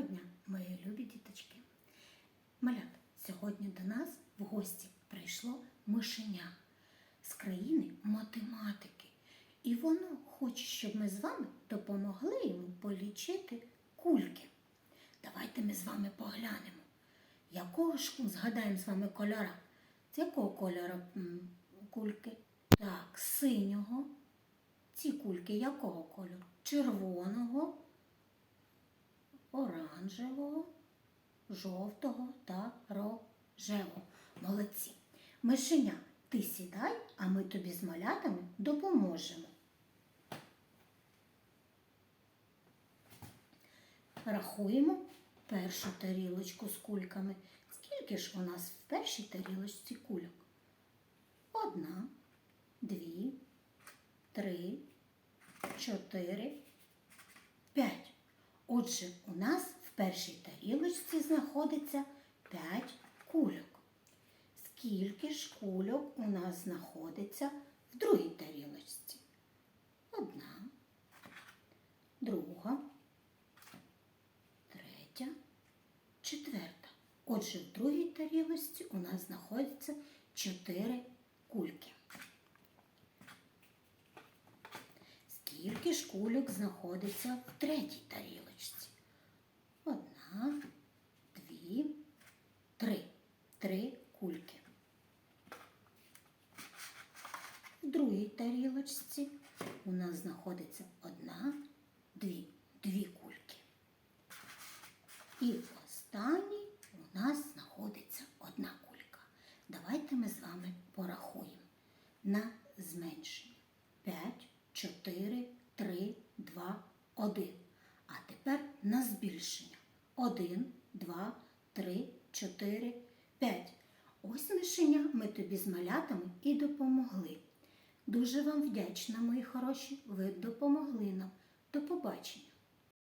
Доброго дня, мої любі діточки. Малят, сьогодні до нас в гості прийшло мишеня з країни математики. І воно хоче, щоб ми з вами допомогли йому полічити кульки. Давайте ми з вами поглянемо, якого ж згадаємо з вами кольора. З якого кольору кульки? Так, синього. Ці кульки якого кольору? Червоного оранжевого, жовтого та рожевого. Молодці. Мишеня, ти сідай, а ми тобі з малятами допоможемо. Рахуємо першу тарілочку з кульками. Скільки ж у нас в першій тарілочці кульок? Одна, дві, три, чотири, п'ять. Отже, у нас першій тарілочці знаходиться 5 кульок. Скільки ж кульок у нас знаходиться в другій тарілочці? Одна, друга, третя, четверта. Отже, в другій тарілочці у нас знаходиться 4 кульки. Скільки ж кульок знаходиться в третій тарілочці? Одна, дві, три. Три кульки. В другій тарілочці у нас знаходиться одна, дві, дві кульки. І в останній у нас знаходиться одна кулька. Давайте ми з вами порахуємо на зменшення. 5, 4, 3, 2, 1. А тепер на збільшення. 1, 2, 3, 4, 5. Ось мишеня ми тобі з малятами і допомогли. Дуже вам вдячна, мої хороші, ви допомогли нам. До побачення.